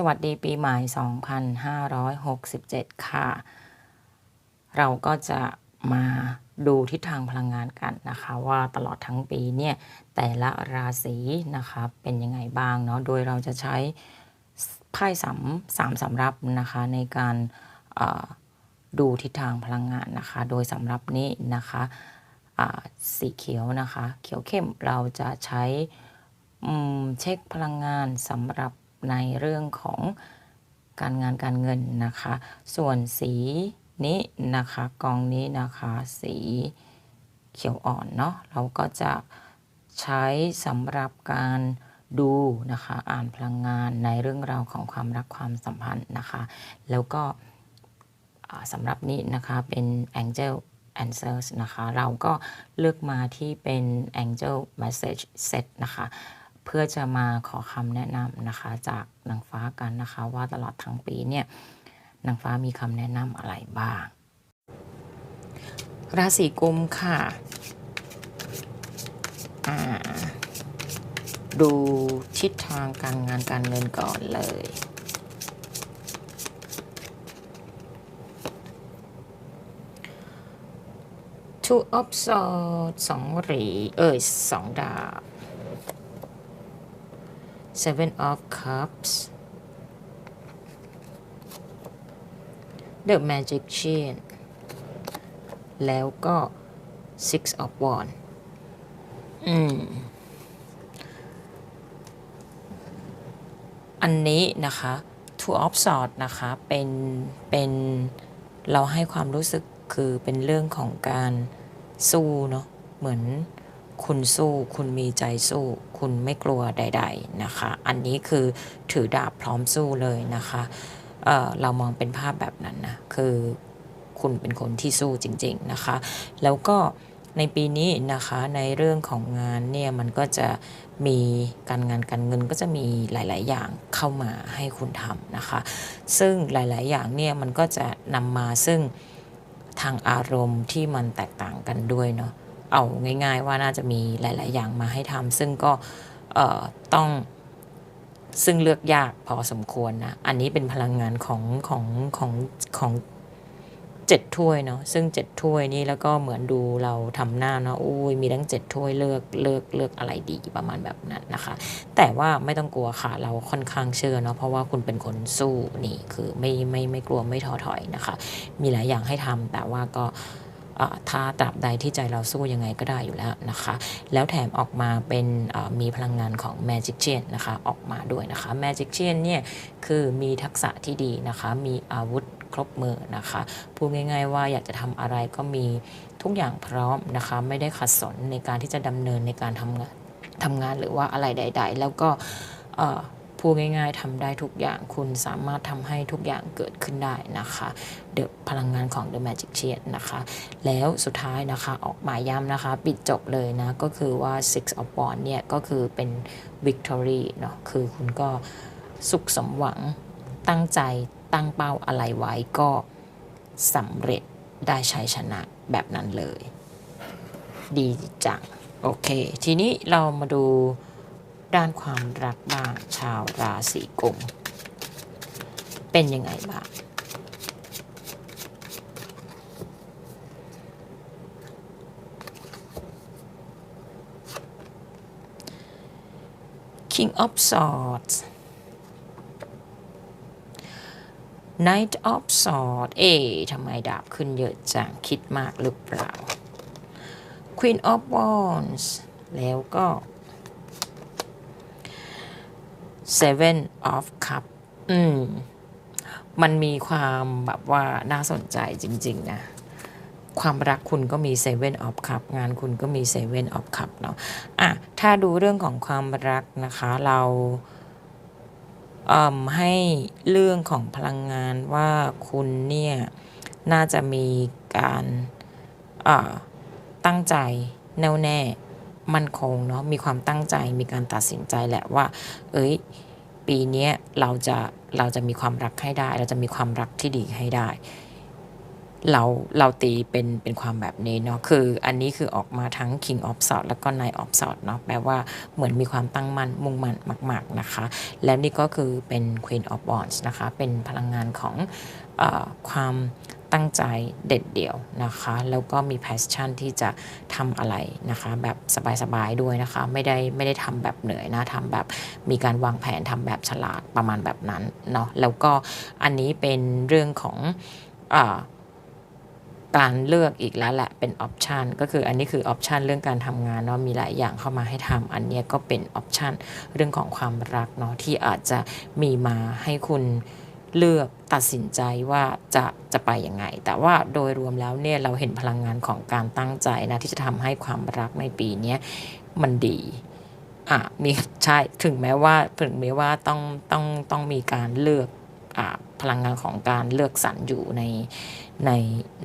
สวัสดีปีใหม่ 2567 ค่ะ เราก็จะมาดูทิศทางพลังงานกันนะคะ ว่าตลอดทั้งปีเนี่ย แต่ละราศีนะคะเป็นยังไงบ้างเนาะ โดยเราจะใช้ไพ่สามสามสำรับนะคะในการดูทิศทางพลังงานนะคะ โดยสำรับนี้นะคะสีเขียวนะคะ เขียวเข้มเราจะใช้เช็คพลังงานสำหรับ ในเรื่องของการงานการเงินนะคะ ส่วนสีนี้นะคะกองนี้นะคะสีเขียวอ่อนเนาะเราก็จะใช้สำหรับการดูนะคะอ่านพลังงานในเรื่องราวของความรักความสัมพันธ์นะคะ แล้วก็สำหรับนี้นะคะเป็น Angel Answers นะคะ เราก็เลือกมาที่เป็น Angel Message Set นะคะ เพื่อจะมาขอคำแนะนำนะคะ จากนางฟ้ากันนะคะ ว่าตลอดทั้งปีเนี่ยนางฟ้ามีคำแนะนำอะไรบ้าง ราศีกุมค่ะดูทิศทางการงานการเงินก่อนเลย two of swords สองหรีเอ้ยสองดาบ seven of cups the magician แล้วก็ six of wands อืม อันนี้นะคะ two of swords นะคะ เป็น เป็น เราให้ความรู้สึกคือเป็นเรื่องของการสู้เนาะ เหมือน คุณสู้ คุณมีใจสู้ คุณไม่กลัวใด ๆนะคะ อันนี้คือถือดาบพร้อมสู้เลยนะคะเเรามองเป็นภาพแบบนั้นนะ คือคุณเป็นคนที่สู้จริง ๆนะคะ แล้วก็ในปีนี้นะคะในเรื่องของงานเนี่ยมันก็จะมีการงานการเงินก็จะมีหลาย ๆ อย่างเข้ามาให้คุณทำนะคะ ซึ่งหลาย ๆ อย่างเนี่ยมันก็จะนำมาซึ่งทางอารมณ์ที่มันแตกต่างกันด้วยเนาะ เอาง่าย ๆ ว่าน่าจะมีหลาย ๆ อย่างมาให้ทำซึ่งก็ต้องซึ่งเลือกยากพอสมควรนะ อันนี้เป็นพลังงานของของของของเจ็ดถ้วยเนาะ ซึ่งเจ็ดถ้วยนี่แล้วก็เหมือนดูเราทำหน้าเนาะ อุ้ย มีทั้งเจ็ดถ้วยเลือกเลือกเลือกอะไรดีประมาณแบบนั้นนะคะ แต่ว่าไม่ต้องกลัวค่ะ เราค่อนข้างเชื่อเนาะ เพราะว่าคุณเป็นคนสู้นี่คือไม่ไม่ไม่กลัวไม่ท้อถอยนะคะ มีหลายอย่างให้ทำแต่ว่าก็ ถ้าตราบใดที่ใจเราสู้ยังไงก็ได้อยู่แล้วนะคะ แล้วแถมออกมาเป็นมีพลังงานของ Magic c h a n นะคะออกมาด้วยนะคะ Magic c h a n เนี่ยคือมีทักษะที่ดีนะคะ มีอาวุธครบมือนะคะพูดง่าย ๆ ว่าอยากจะทำอะไรก็มีทุกอย่างพร้อมนะคะ ไม่ได้ขัดสนในการที่จะดำเนินในการทำงานทำงานหรือว่าอะไรใด ๆ แล้วก็ พูดง่ายๆทำได้ทุกอย่างคุณสามารถทำให้ทุกอย่างเกิดขึ้นได้นะคะเดอะพลังงานของ The Magic c h a n นะคะ แล้วสุดท้ายนะคะออกหมาย้ำนะคะ ปิดจบเลยนะ ก็คือว่า Six of Wands เนี่ยก็คือเป็น Victory เนาะคือคุณก็สุขสมหวังตั้งใจตั้งเป้าอะไรไว้ก็สำเร็จได้ชัยชนะแบบนั้นเลย ดีจัง โอเค ทีนี้เรามาดู ด้านความรักบ้างชาวราศีกุมเป็นยังไงบ้าง King of Swords Knight of Swords เอ๊ทำไมดาบขึ้นเยอะจัง คิดมากหรือเปล่า Queen of Wands แล้วก็ Seven of Cup อืม มันมีความแบบว่าน่าสนใจจริง ๆ นะ ความรักคุณก็มี Seven of Cup งานคุณก็มี Seven of Cup เนาะอะ ถ้าดูเรื่องของความรักนะคะ เราให้เรื่องของพลังงานว่าคุณเนี่ย น่าจะมีการตั้งใจแน่วแน่ มั่นคงเนาะมีความตั้งใจมีการตัดสินใจแหละว่า เอ้ย ปีนี้เราจะเราจะมีความรักให้ได้ เราจะมีความรักที่ดีให้ได้ เราเราตีเป็นเป็นความแบบนี้เนาะคืออันนี้คือออกมาทั้ง King of s w o r d แล้วก็ Knight of s w o r d เนาะแปลว่าเหมือนมีความตั้งมั่นมุ่งมั่นมาก ๆนะคะ แล้วนี่ก็คือเป็น Queen of Wands นะคะ เป็นพลังงานของอความ ตั้งใจเด็ดเดี่ยวนะคะ แล้วก็มี passion ที่จะทำอะไรนะคะ แบบสบายๆด้วยนะคะ ไม่ได้ไม่ได้ทำแบบเหนื่อยนะทำแบบมีการวางแผนทำแบบฉลาดประมาณแบบนั้นเนาะแล้วก็อันนี้เป็นเรื่องของอการเลือกอีกแล้วแหละเป็นออปชันก็คืออันนี้คือออปชันเรื่องการทำงานเนาะมีหลายอย่างเข้ามาให้ทำอันเนี้ยก็เป็นออปชันเรื่องของความรักเนาะที่อาจจะมีมาให้คุณ เลือกตัดสินใจว่าจะจะไปยังไง แต่ว่าโดยรวมแล้วเนี่ยเราเห็นพลังงานของการตั้งใจนะที่จะทำให้ความรักในปีนี้มันดีอะมีใช่ถึงแม้ว่าถึงแม้ว่าต้องต้องต้องมีการเลือกอะพลังงานของการเลือกสรรอยู่ในใน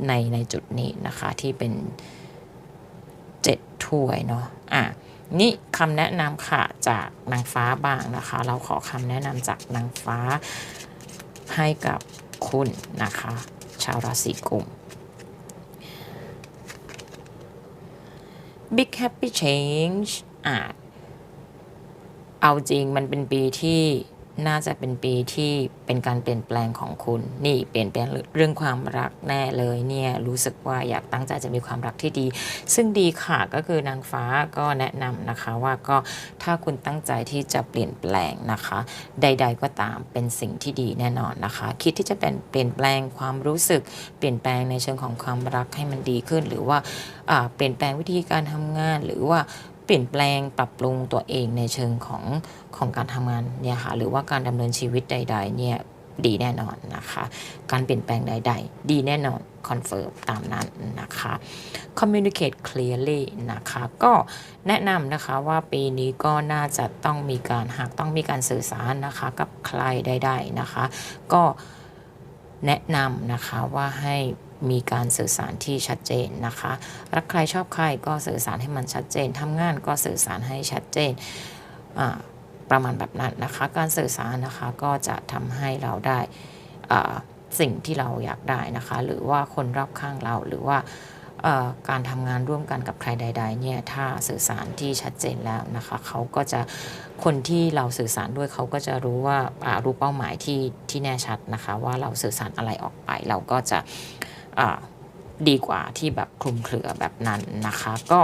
ในในจุดนี้นะคะที่เป็นเจ็ดถ้วยเนาะอะนี่คำแนะนำค่ะจากนางฟ้าบ้างนะคะ เราขอคำแนะนำจากนางฟ้า ให้กับคุณนะคะ ชาวราศีกุม Big Happy Change อะเอาจริงมันเป็นปีที่ น่าจะเป็นปีที่เป็นการเปลี่ยนแปลงของคุณ นี่เปลี่ยนแปลงเรื่องความรักแน่เลยเนี่ยรู้สึกว่าอยากตั้งใจจะมีความรักที่ดี ซึ่งดีค่ะก็คือนางฟ้าก็แนะนำนะคะว่าก็ถ้าคุณตั้งใจที่จะเปลี่ยนแปลงนะคะ ใด ๆ ก็ตามเป็นสิ่งที่ดีแน่นอนนะคะ คิดที่จะเป็นเปลี่ยนแปลงความรู้สึก เปลี่ยนแปลงในเชิงของความรักให้มันดีขึ้น หรือว่าอ่าเปลี่ยนแปลงวิธีการทำงานหรือว่า เปลี่ยนแปลงปรับปรุงตัวเองในเชิงของของการทำงานเนี่ยค่ะหรือว่าการดำเนินชีวิตใด ๆ เนี่ยดีแน่นอนนะคะ การเปลี่ยนแปลงใด ๆ ดีแน่นอนคอนเฟิร์มตามนั้นนะคะ communicate clearly นะคะ ก็แนะนำนะคะว่าปีนี้ก็น่าจะต้องมีการหากต้องมีการสื่อสารนะคะ กับใครใดๆนะคะ ก็ แนะนำนะคะว่าให้มีการสื่อสารที่ชัดเจนนะคะรักใครชอบใครก็สื่อสารให้มันชัดเจนทำงานก็สื่อสารให้ชัดเจนประมาณแบบนั้นนะคะ การสื่อสารนะคะก็จะทำให้เราได้สิ่งที่เราอยากได้นะคะ หรือว่าคนรอบข้างเราหรือว่า การทำงานร่วมกันกับใครใด ๆ เนี่ยถ้าสื่อสารที่ชัดเจนแล้วนะคะเขาก็จะคนที่เราสื่อสารด้วยเขาก็จะรู้ว่าารู้เป้าหมายที่ที่แน่ชัดนะคะ ว่าเราสื่อสารอะไรออกไป เราก็จะดีกว่าที่แบบคลุมเครือแบบนั้นนะคะ ก็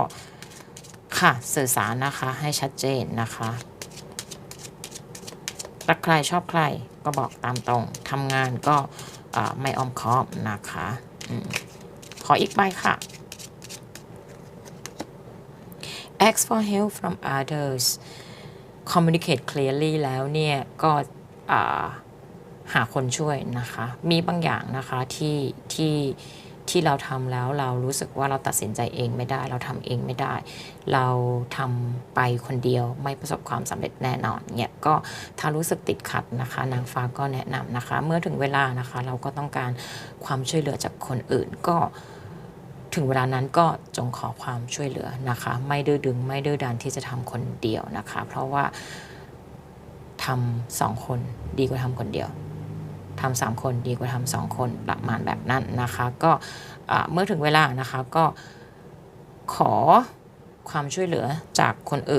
ค่ะสื่อสารนะคะให้ชัดเจนนะคะรักใครชอบใครก็บอกตามตรงทำงานก็ไม่อ้อมค้อมนะคะ อมขออีกใบค่ะ ask for help from others communicate clearly แล้วเนี่ย ก็หาคนช่วยนะคะ มีบางอย่างนะคะที่ที่ที่เราทำแล้วเรารู้สึกว่าเราตัดสินใจเองไม่ได้ เราทำเองไม่ได้ เราทำไปคนเดียวไม่ประสบความสำเร็จแน่นอนเนี่ยก็ถ้ารู้สึกติดขัดนะคะ นางฟ้าก็แนะนำนะคะ เมื่อถึงเวลานะคะ เราก็ต้องการความช่วยเหลือจากคนอื่นก็ ถึงเวลานั้นก็จงขอความช่วยเหลือนะคะ ไม่ดื้อดึงไม่ดื้อดันที่จะทำคนเดียวนะคะ เพราะว่าทำสองคนดีกว่าทำคนเดียวทำสามคนดีกว่าทำสองคนประมาณแบบนั้นนะคะ ก็เมื่อถึงเวลานะคะก็ขอความช่วยเหลือจากคนอื่น